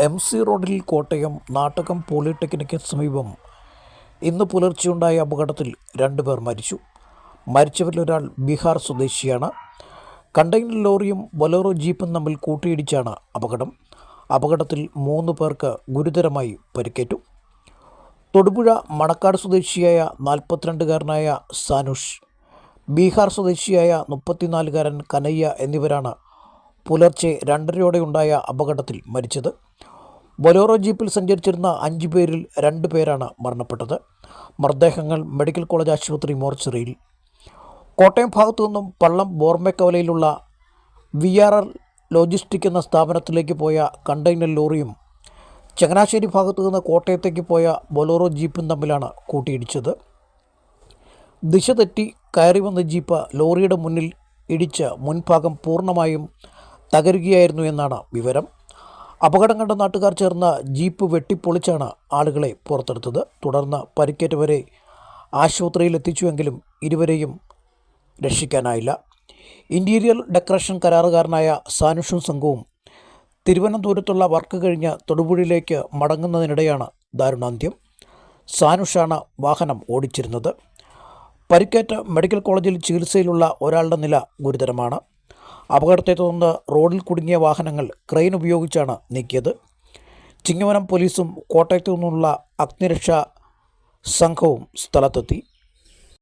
M C റോഡിൽ കോട്ടയം നാട്ടകം പോളിടെക്നിക്കിന് സമീപം ഇന്ന് പുലർച്ചെയുണ്ടായ അപകടത്തിൽ രണ്ടുപേർ മരിച്ചു. മരിച്ചവരിൽ ഒരാൾ ബീഹാർ സ്വദേശിയാണ്. കണ്ടെയ്നർ ലോറിയും ബൊലോറോ ജീപ്പും തമ്മിൽ കൂട്ടിയിടിച്ചാണ് അപകടം. അപകടത്തിൽ മൂന്ന് പേർക്ക് ഗുരുതരമായി പരിക്കേറ്റു. തൊടുപുഴ മണക്കാട് സ്വദേശിയായ നാൽപ്പത്തിരണ്ടുകാരനായ സാനുഷ് ബീഹാർ സ്വദേശിയായ മുപ്പത്തിനാലുകാരൻ കനയ്യ എന്നിവരാണ് പുലർച്ചെ രണ്ടരയോടെയുണ്ടായ അപകടത്തിൽ മരിച്ചത്. ബൊലോറോ ജീപ്പിൽ സഞ്ചരിച്ചിരുന്ന അഞ്ച് പേരിൽ രണ്ട് പേരാണ് മരണപ്പെട്ടത്. മൃതദേഹങ്ങൾ മെഡിക്കൽ കോളേജ് ആശുപത്രി മോർച്ചറിയിൽ. കോട്ടയം ഭാഗത്തു നിന്നും പള്ളം ബോർമേക്കവലയിലുള്ള വി ആർ ആർ ലോജിസ്റ്റിക് എന്ന സ്ഥാപനത്തിലേക്ക് പോയ കണ്ടെയ്നർ ലോറിയും ചങ്ങനാശ്ശേരി ഭാഗത്തു നിന്ന് കോട്ടയത്തേക്ക് പോയ ബൊലോറോ ജീപ്പും തമ്മിലാണ് കൂട്ടിയിടിച്ചത്. ദിശ തെറ്റി കയറി വന്ന ജീപ്പ് ലോറിയുടെ മുന്നിൽ ഇടിച്ച് മുൻഭാഗം പൂർണമായും തകരുകയായിരുന്നു എന്നാണ് വിവരം. അപകടം കണ്ട നാട്ടുകാർ ചേർന്ന ജീപ്പ് വെട്ടിപ്പൊളിച്ചാണ് ആളുകളെ പുറത്തെടുത്തത്. തുടർന്ന് പരിക്കേറ്റവരെ ആശുപത്രിയിൽ എത്തിച്ചുവെങ്കിലും ഇരുവരെയും രക്ഷിക്കാനായില്ല. ഇന്റീരിയർ ഡെക്കറേഷൻ കരാറുകാരനായ സാനുഷും സംഘവും തിരുവനന്തപുരത്തുള്ള വർക്ക് കഴിഞ്ഞ് തൊടുപുഴയിലേക്ക് മടങ്ങുന്നതിനിടെയാണ് ദാരുണാന്ത്യം. സാനുഷാണ് വാഹനം ഓടിച്ചിരുന്നത്. പരിക്കേറ്റ മെഡിക്കൽ കോളേജിൽ ചികിത്സയിലുള്ള ഒരാളുടെ നില ഗുരുതരമാണ്. അപകടത്തെ തുടർന്ന് റോഡിൽ കുടുങ്ങിയ വാഹനങ്ങൾ ക്രെയിൻ ഉപയോഗിച്ചാണ് നീക്കിയത്. ചിങ്ങവനം പോലീസും കോട്ടയത്തു നിന്നുള്ള അഗ്നിരക്ഷാ സംഘവും സ്ഥലത്തെത്തി.